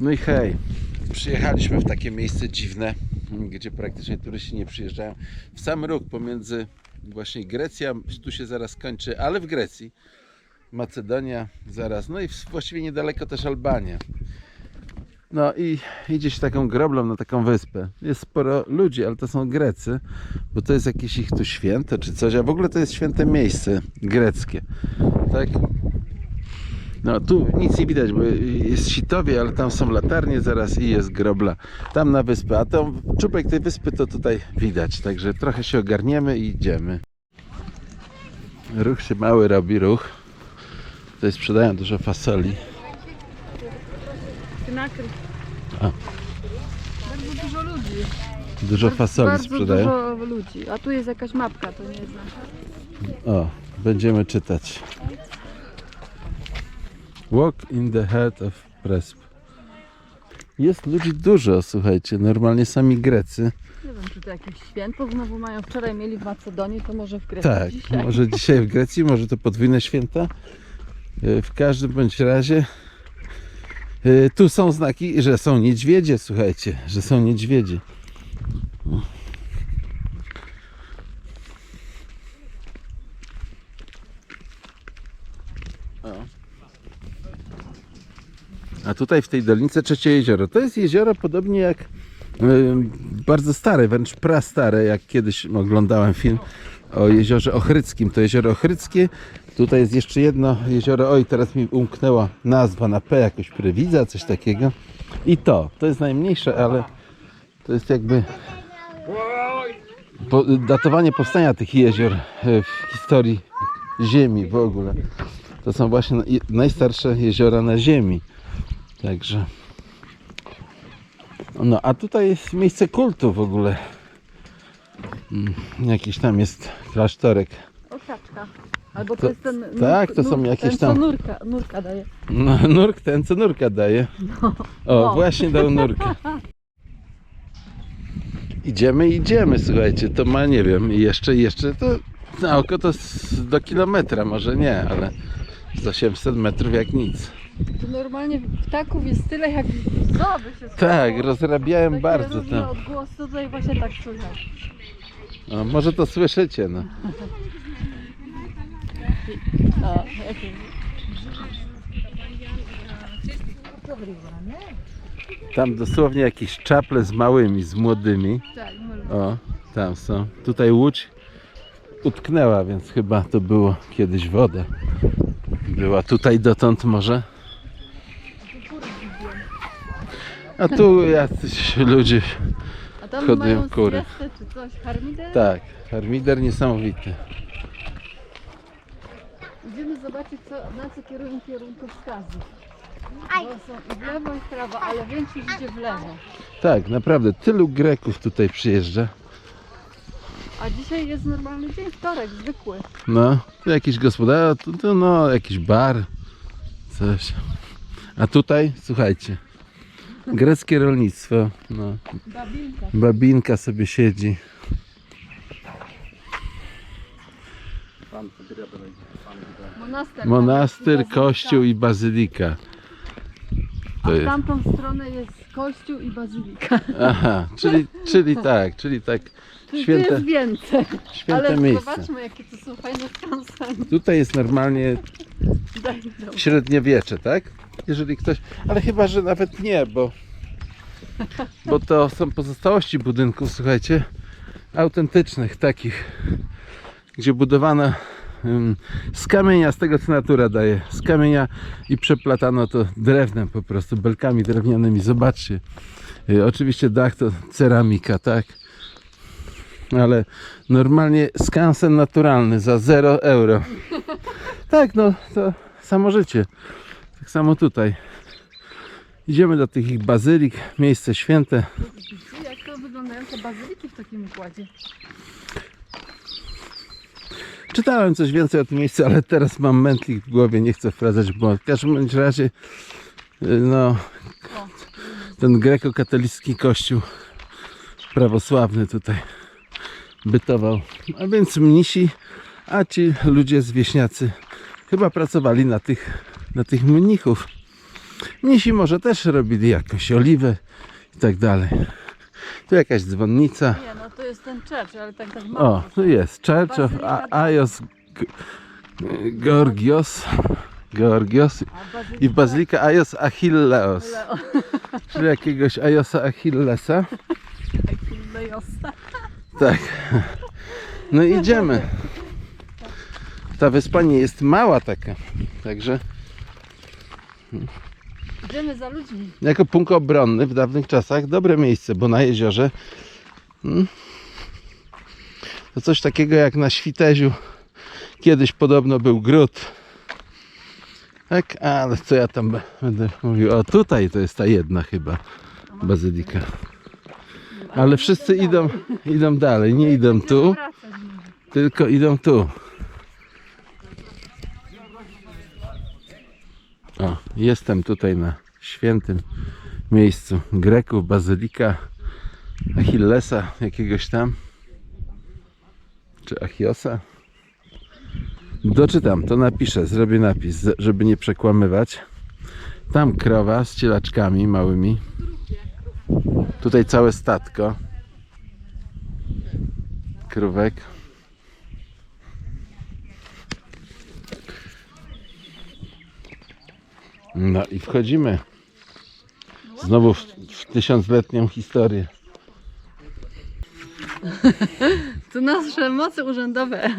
No i hej, przyjechaliśmy w takie miejsce dziwne, gdzie praktycznie turyści nie przyjeżdżają. W sam róg pomiędzy właśnie Grecja, tu się zaraz kończy, ale w Grecji, Macedonia zaraz, no i właściwie niedaleko też Albania. No i idzie się taką groblą na taką wyspę. Jest sporo ludzi, ale to są Grecy, bo to jest jakieś ich tu święto czy coś, a w ogóle to jest święte miejsce greckie. Tak? No tu nic nie widać, bo jest sitowie, ale tam są latarnie zaraz i jest grobla. Tam na wyspę, a tam czubek tej wyspy to tutaj widać, także trochę się ogarniemy i idziemy. Ruch się mały robi, ruch. Tutaj sprzedają dużo fasoli. A. Bardzo dużo ludzi. Dużo fasoli Bardzo sprzedają. dużo ludzi. A tu jest jakaś mapka, to nie znam. O, będziemy czytać. Walk in the heart of Presp. Jest ludzi dużo, słuchajcie, normalnie sami Grecy. Nie wiem, czy to jakieś święto znowu mają. Wczoraj mieli w Macedonii, to może w Grecji Tak, dzisiaj. może dzisiaj w Grecji, może to podwójne święta. E, W każdym bądź razie e, tu są znaki, że są niedźwiedzie, słuchajcie, że są niedźwiedzie. O. A tutaj w tej dolnicy trzecie jezioro. To jest jezioro podobnie jak bardzo stare, wręcz prastare, jak kiedyś oglądałem film o jeziorze Ochryckim. To jezioro Ochryckie. Tutaj jest jeszcze jedno jezioro. Oj, teraz mi umknęła nazwa na P, jakoś Prywidza, coś takiego. I to, to jest najmniejsze, ale to jest jakby datowanie powstania tych jezior e, w historii Ziemi w ogóle. To są właśnie naj- najstarsze jeziora na Ziemi. Także. No, a tutaj jest miejsce kultu w ogóle. Mm, Jakiś tam jest klasztorek. Okaczka. Albo to, To- jest ten nur, tak, to są jakieś ten, tam- Co nurka, nurka daje. No, nurk ten, co nurka daje. O, O. właśnie dał nurkę. Idziemy, idziemy, słuchajcie, to ma, nie wiem, i jeszcze, i jeszcze, to na oko to z, do kilometra, może nie, ale z 800 metrów jak nic. Tu normalnie ptaków jest tyle, jak zoby się Tak, rozrabiałem Takie bardzo różne tam. odgłosy tutaj właśnie tak słychać. No, może to słyszycie, no. O, jakie... Tam dosłownie jakieś czaple z małymi, z młodymi. Tak, no, O, tam są. Tutaj łódź utknęła, więc chyba to było kiedyś woda. Była tutaj dotąd może. A tu jacyś ludzie. A tam Hodują mają kury. siestę czy coś, harmider? Tak, harmider niesamowity. Idziemy zobaczyć, co, na co kierują kierunkowskazy. Bo są i w lewo i w prawo, ale większość idzie w lewo. Tak, naprawdę tylu Greków tutaj przyjeżdża. A dzisiaj jest normalny dzień, wtorek, zwykły. No, tu jakiś gospodarz, tu, tu no jakiś bar, coś. A tutaj, słuchajcie, greckie rolnictwo, no, Babinka. babinka sobie siedzi. Monaster. Monastyr, kościół i bazylika. A w tamtą stronę jest kościół i bazylika. Aha, czyli, czyli tak, czyli tak Tu święte, jest więcej. święte Ale miejsce. zobaczmy, jakie to są fajne skanseny. Tutaj jest normalnie średniowiecze, tak? Jeżeli ktoś, ale chyba, że nawet nie, bo, bo to są pozostałości budynków, słuchajcie, autentycznych, takich, gdzie budowano z kamienia, z tego co natura daje, z kamienia i przeplatano to drewnem po prostu, belkami drewnianymi, zobaczcie. Y, Oczywiście dach to ceramika, tak? Ale normalnie skansen naturalny za 0 euro. Tak, no to samo życie. Tak samo tutaj. Idziemy do tych ich bazylik, miejsce święte. Jak to wyglądają te bazyliki w takim układzie? Czytałem coś więcej o tym miejscu, ale teraz mam mętlik w głowie, nie chcę wprowadzać w błąd. W każdym razie, y, no, ten grekokatolicki kościół prawosławny tutaj bytował. A więc mnisi, a ci ludzie z wieśniacy chyba pracowali na tych, na tych mnichów. Mnisi może też robili jakąś oliwę i tak dalej. Tu jakaś dzwonnica. Nie, no to jest ten church, ale tak tak mało. O, tu jest Church of A- Aios Georgios. Georgios i Bazylika Aios Achilleos, Leo- czyli jakiegoś Aiosa Achillesa. Lejosa. Tak. No idziemy. Ta wyspa nie jest mała taka. Także Idziemy za ludźmi. jako punkt obronny w dawnych czasach dobre miejsce, bo na jeziorze mm, to coś takiego jak na Świteziu kiedyś podobno był gród. Tak, ale co ja tam będę mówił? O, tutaj to jest ta jedna chyba bazylika. Ale wszyscy idą, idą dalej, nie idą tu. Tylko idą tu. O, jestem tutaj na świętym miejscu Greków, bazylika Achillesa jakiegoś tam. Czy Achiosa? Doczytam, to napiszę, zrobię napis, żeby nie przekłamywać. Tam krowa z cielaczkami małymi. Tutaj całe statko. Krówek. No i wchodzimy znowu w, w tysiącletnią historię. To nasze moce urzędowe.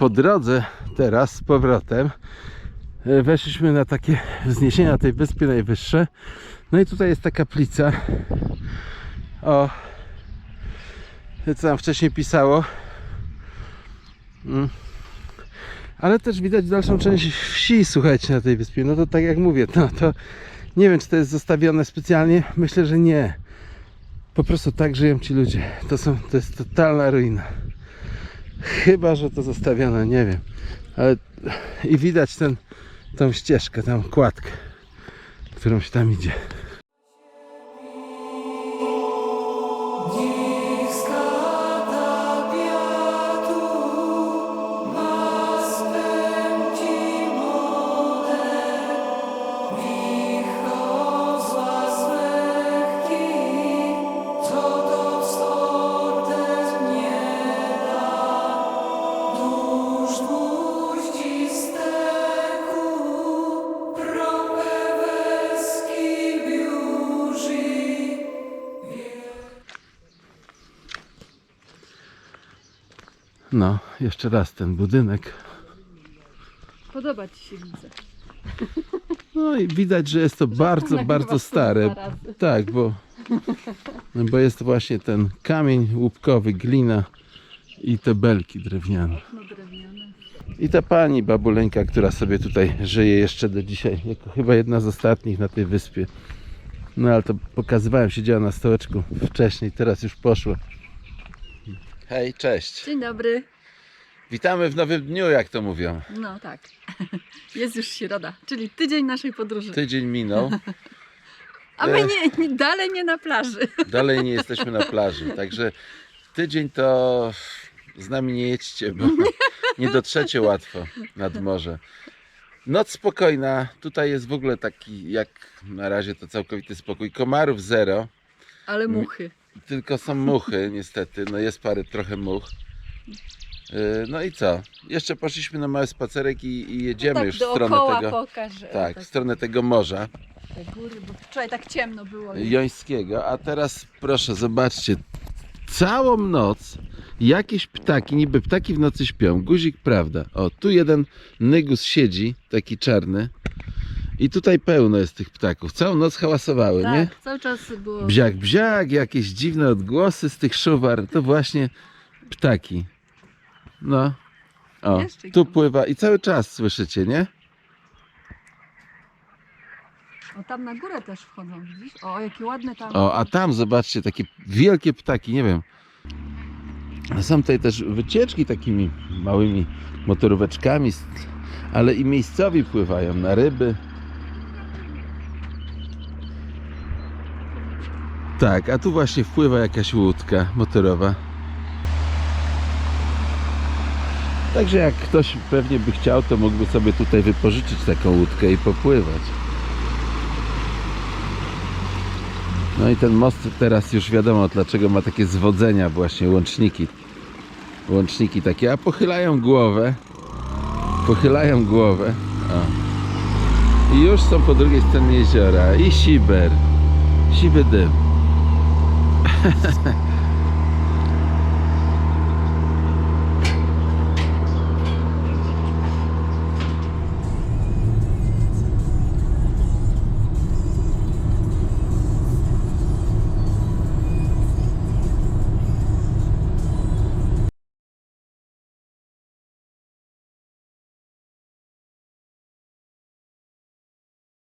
Po drodze teraz z powrotem e, weszliśmy na takie wzniesienia tej wyspy najwyższe. No i tutaj jest ta kaplica. O, co tam wcześniej pisało. Mm. Ale też widać dalszą część wsi, słuchajcie, na tej wyspie. No to tak jak mówię, no to nie wiem, czy to jest zostawione specjalnie. Myślę, że nie. Po prostu tak żyją ci ludzie. To, są, to jest totalna ruina. Chyba, że to zostawione, nie wiem. Ale i widać ten, tą ścieżkę, tą kładkę, którą się tam idzie. No, jeszcze raz ten budynek. Podoba ci się widzę. No i widać, że jest to bardzo, bardzo stare. dwa razy. Tak, bo, bo jest właśnie ten kamień łupkowy, glina i te belki drewniane. No drewniane. I ta pani babuleńka, która sobie tutaj żyje jeszcze do dzisiaj, jako chyba jedna z ostatnich na tej wyspie. No ale to pokazywałem, siedziała na stołeczku wcześniej, teraz już poszła. Hej, cześć. Dzień dobry. Witamy w nowym dniu, jak to mówią. No tak. Jest już środa, czyli tydzień naszej podróży. Tydzień minął, A my nie, nie, dalej nie na plaży. dalej nie jesteśmy na plaży, także tydzień to z nami nie jedźcie, bo nie dotrzecie łatwo nad morze. Noc spokojna, tutaj jest w ogóle taki, jak na razie to całkowity spokój. Komarów zero, Ale muchy. tylko są muchy niestety, no jest parę trochę much. Yy, No i co? Jeszcze poszliśmy na mały spacerek i, i jedziemy tak już w stronę tego, pokażę. tak, tak, w stronę tego morza. te góry, bo wczoraj tak ciemno było. Jońskiego, a teraz proszę, zobaczcie, całą noc jakieś ptaki, niby ptaki w nocy śpią, guzik prawda, o tu jeden nygus siedzi, taki czarny i tutaj pełno jest tych ptaków, całą noc hałasowały, nie? Tak, cały czas było. Bziak, bziak, jakieś dziwne odgłosy z tych szuwar, to właśnie ptaki. No, o, Jeszcze tu pływa i cały czas słyszycie, nie? O, tam na górę też wchodzą, widzisz? O, jakie ładne tam. O, a tam zobaczcie, takie wielkie ptaki, nie wiem. Są tutaj też wycieczki takimi małymi motoróweczkami, ale i miejscowi pływają na ryby. Tak, a tu właśnie wpływa jakaś łódka motorowa. Także jak ktoś pewnie by chciał, to mógłby sobie tutaj wypożyczyć taką łódkę i popływać. No i ten most teraz już wiadomo dlaczego ma takie zwodzenia właśnie, łączniki. Łączniki takie, a pochylają głowę. Pochylają głowę. O. I już są po drugiej stronie jeziora. I Siber. Siby dym.